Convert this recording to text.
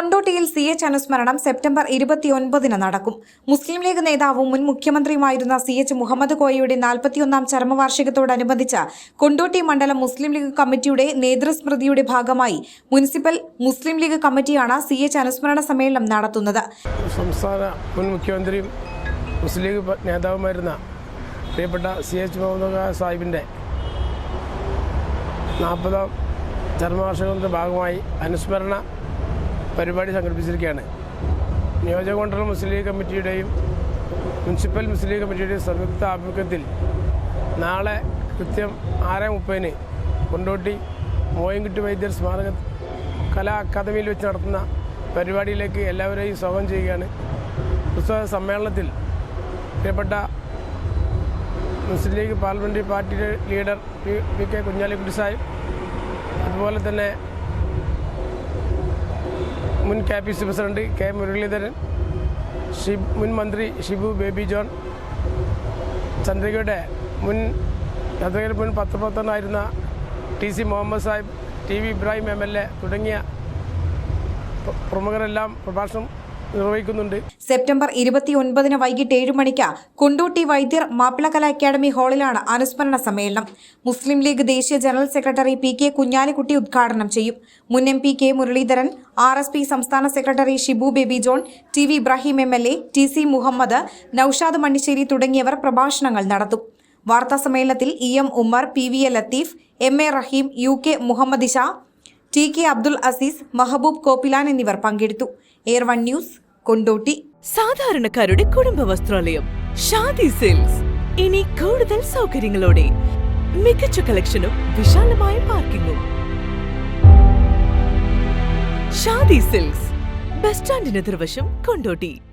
കൊണ്ടോട്ടിയിൽ C H അനുസ്മരണം September ഇരുപത്തിയൊൻപതിന് നടക്കും. മുസ്ലിം ലീഗ് നേതാവും മുൻ മുഖ്യമന്ത്രിയുമായിരുന്ന സി എച്ച് മുഹമ്മദ് കോയയുടെ നാൽപ്പത്തിയൊന്നാം ചരമവാർഷികത്തോടനുബന്ധിച്ച് കൊണ്ടോട്ടി മണ്ഡലം മുസ്ലിം ലീഗ് കമ്മിറ്റിയുടെ നേതൃസ്മൃതിയുടെ ഭാഗമായി മുനിസിപ്പൽ മുസ്ലിം ലീഗ് കമ്മിറ്റിയാണ് സി എച്ച് അനുസ്മരണ സമ്മേളനം നടത്തുന്നത്. സംസ്ഥാന മുൻ മുഖ്യമന്ത്രിയും മുസ്ലിം ലീഗ് നേതാവുമായിരുന്ന പ്രിയപ്പെട്ട സി എച്ച് മുഹമ്മദ് സാഹിബിന്റെ നാൽപ്പതാം ചരമവാർഷികത്തിന്റെ ഭാഗമായി അനുസ്മരണ പരിപാടി സംഘടിപ്പിച്ചിരിക്കുകയാണ്. നിയോജകമണ്ഡലം മുസ്ലിം ലീഗ് കമ്മിറ്റിയുടെയും മുനിസിപ്പൽ മുസ്ലിം ലീഗ് കമ്മിറ്റിയുടെയും സംയുക്ത ആഭിമുഖ്യത്തിൽ നാളെ കൃത്യം ആറ് മുപ്പതിന് കൊണ്ടോട്ടി മോയൻകുട്ടി വൈദ്യർ സ്മാരക കലാ അക്കാദമിയിൽ വെച്ച് നടത്തുന്ന പരിപാടിയിലേക്ക് എല്ലാവരെയും സ്വാഗതം ചെയ്യുകയാണ്. പുസ്തക സമ്മേളനത്തിൽ പ്രിയപ്പെട്ട മുസ്ലിം ലീഗ് പാർലമെന്ററി പാർട്ടിയുടെ leader P K Kunhalikutty Sahib അതുപോലെ തന്നെ മുൻ K P C president K Muraleedharan Chib മുൻ മന്ത്രി ഷിബു ബേബി ജോൺ ചന്ദ്രികയുടെ മുൻ ചന്ദ്രികയുടെ മുൻ പത്രപ്രവർത്തകനായിരുന്ന T C Muhammad Sahib T V Ibrahim M L A തുടങ്ങിയ പ്രമുഖരെല്ലാം പ്രഭാഷണം നിർവഹിക്കുന്നുണ്ട്. സെപ്റ്റംബർ ഇരുപത്തിയൊൻപതിന് വൈകിട്ട് ഏഴ് മണിക്ക് കുണ്ടോട്ടി വൈദ്യർ മാപ്പിളകല അക്കാദമി ഹാളിലാണ് അനുസ്മരണ സമ്മേളനം. മുസ്ലിം ലീഗ് ദേശീയ general secretary P K Kunhalikutty ഉദ്ഘാടനം ചെയ്യും. മുൻ M P K Muraleedharan R S P സംസ്ഥാന secretary Shibu Baby John T V Ibrahim M L A T C Muhammad Noushad Mannisseri തുടങ്ങിയവർ പ്രഭാഷണങ്ങൾ നടത്തും. വാർത്താ സമ്മേളനത്തിൽ E M Ummer P V A Latheef M A Raheem U K Muhammad Isha T K Abdul Azeez Mahboob Koppilan എന്നിവർ പങ്കെടുത്തു. Air one news Kondotty. സാധാരണക്കാരുടെ കുടുംബ വസ്ത്രാലയം Shaadi silks. ഇനി കൂടുതൽ സൗകര്യങ്ങളോടെ മികച്ച കളക്ഷനും വിശാലമായ പാർക്കിങ്ങും. ഷാദി സിൽക്സ് ബസ് സ്റ്റാൻഡിന് എതിർവശം കൊണ്ടോട്ടി.